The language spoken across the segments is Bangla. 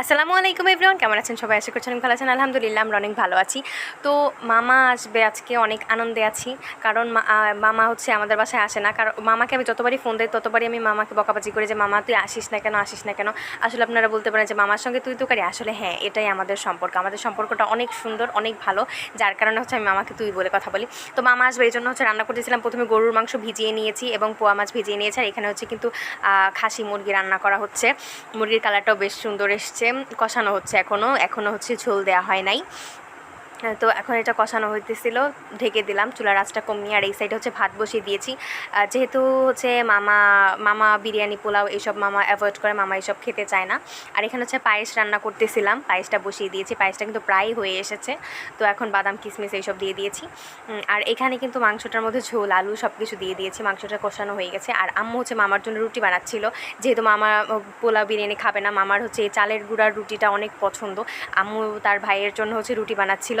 আসসালামু আলাইকুম এভরিওয়ান, কেমন আছেন সবাই? আশা করছেন ভালো আছেন। আলহামদুলিল্লাহ, আমরা অনেক ভালো আছি। তো মামা আসবে আজকে, অনেক আনন্দে আছি। কারণ মামা হচ্ছে আমাদের বাসায় আসে না। কারণ মামাকে আমি যতবারই ফোন দিই, ততবারই আমি মামাকে বকাবাজি করি যে, মামা, তুই আসিস না কেন, আসিস না কেন? আসলে আপনারা বলতে পারেন যে, মামার সঙ্গে তুই তো কারি আসলে হ্যাঁ এটাই আমাদের সম্পর্ক। আমাদের সম্পর্কটা অনেক সুন্দর, অনেক ভালো। যার কারণে হচ্ছে আমি মামাকে তুই বলে কথা বলি। তো মামা আসবে এই জন্য হচ্ছে রান্না করতেছিলাম। প্রথমে গরুর মাংস ভিজিয়ে নিয়েছি এবং পোয়া মাছ ভিজিয়ে নিয়েছি। আর এখানে হচ্ছে কিন্তু খাসি মুরগি রান্না করা হচ্ছে। মুরগির কালারটাও বেশ সুন্দর এসছে। কষানো হচ্ছে এখনও এখনও হচ্ছে ঝোল দেওয়া হয় নাই। তো এখন এটা কষানো হইতেছিল, ঢেকে দিলাম চুলার আঁচটা কমিয়ে, আর এই সাইডে হচ্ছে ভাত বসিয়ে দিয়েছি। যেহেতু হচ্ছে মামা মামা বিরিয়ানি, পোলাও এইসব মামা অ্যাভয়েড করে, মামা এইসব খেতে চায় না। আর এখানে হচ্ছে পায়েস রান্না করতেছিলাম, পায়েসটা বসিয়ে দিয়েছি, পায়েসটা কিন্তু প্রায় হয়ে এসেছে। তো এখন বাদাম কিশমিশ এইসব দিয়ে দিয়েছি। আর এখানে কিন্তু মাংসটার মধ্যে ঝোল, আলু সব কিছু দিয়ে দিয়েছি, মাংসটা কষানো হয়ে গেছে। আর আম্মু হচ্ছে মামার জন্য রুটি বানাচ্ছিল। যেহেতু মামা পোলাও বিরিয়ানি খাবে না, মামার হচ্ছে চালের গুঁড়ার রুটিটা অনেক পছন্দ। আম্মু তার ভাইয়ের জন্য হচ্ছে রুটি বানাচ্ছিল।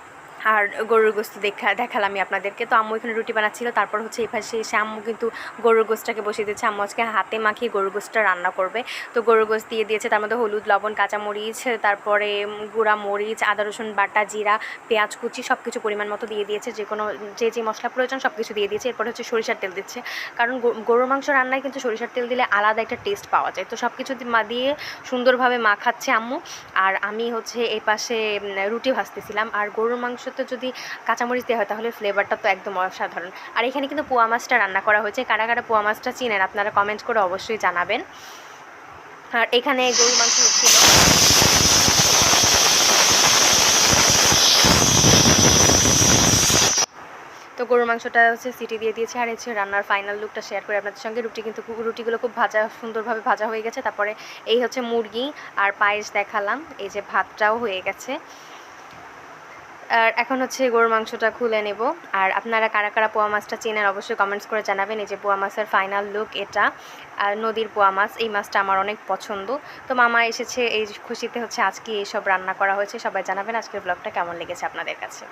আর গরুর গোস্ত দেখা দেখালাম আমি আপনাদেরকে। তো আম্মু এখানে রুটি বানাচ্ছিল, তারপর হচ্ছে এই পাশে এসে আম্মু কিন্তু গরুর গোস্তটাকে বসিয়ে দিয়েছে আম্মু আজকে হাতে মাখিয়ে গরুর গোস্তটা রান্না করবে। তো গরুর গোস্ত দিয়ে দিয়েছে, তার মধ্যে হলুদ, লবণ, কাঁচামরিচ, তারপরে গুঁড়া মরিচ, আদা, রসুন, বাটা, জিরা, পেঁয়াজ, কুচি সব কিছু পরিমাণ মতো দিয়ে দিয়েছে। যে কোনো, যে যে মশলা প্রয়োজন সব কিছু দিয়ে দিয়েছে। এরপর হচ্ছে সরিষার তেল দিচ্ছে। কারণ গরুর মাংস রান্নায় কিন্তু সরিষার তেল দিলে আলাদা একটা টেস্ট পাওয়া যায়। তো সব কিছু দিয়ে সুন্দরভাবে মাখাচ্ছে আম্মু। আর আমি হচ্ছে এই পাশে রুটি ভাজতেছিলাম। আর গরুর মাংসতে যদি কাঁচামরিচ দেওয়া হয়, তাহলে ফ্লেভারটা তো একদম অসাধারণ। আর এখানে কিন্তু পোয়া মাছটা রান্না করা হয়েছে। কারা কারা পোয়া মাছটা চিনেন, আপনারা কমেন্ট করে অবশ্যই জানাবেন। আর এখানে গরুর মাংস ছিল। তো গরুর মাংসটা হচ্ছে সিটি দিয়ে দিয়েছে, আর হচ্ছে রান্নার ফাইনাল লুকটা শেয়ার করে আপনাদের সঙ্গে, রুটি কিন্তু রুটিগুলো খুব ভাজা, সুন্দরভাবে ভাজা হয়ে গেছে। তারপরে এই হচ্ছে মুরগি আর পায়েস দেখালাম। এই যে ভাতটাও হয়ে গেছে। আর এখন হচ্ছে গরুর মাংসটা খুলে নেব। আর আপনারা কারা কারা পোয়া মাছটা চেনেন অবশ্যই কমেন্টস করে জানাবেন। এই যে পোয়া মাছের ফাইনাল লুক এটা, আর নদীর পোয়া মাছ, এই মাছটা আমার অনেক পছন্দ। তো মামা এসেছে এই খুশিতে হচ্ছে আজকে এইসব রান্না করা হয়েছে, সবাই জানাবেন আজকের ব্লগটা কেমন লেগেছে আপনাদের কাছে।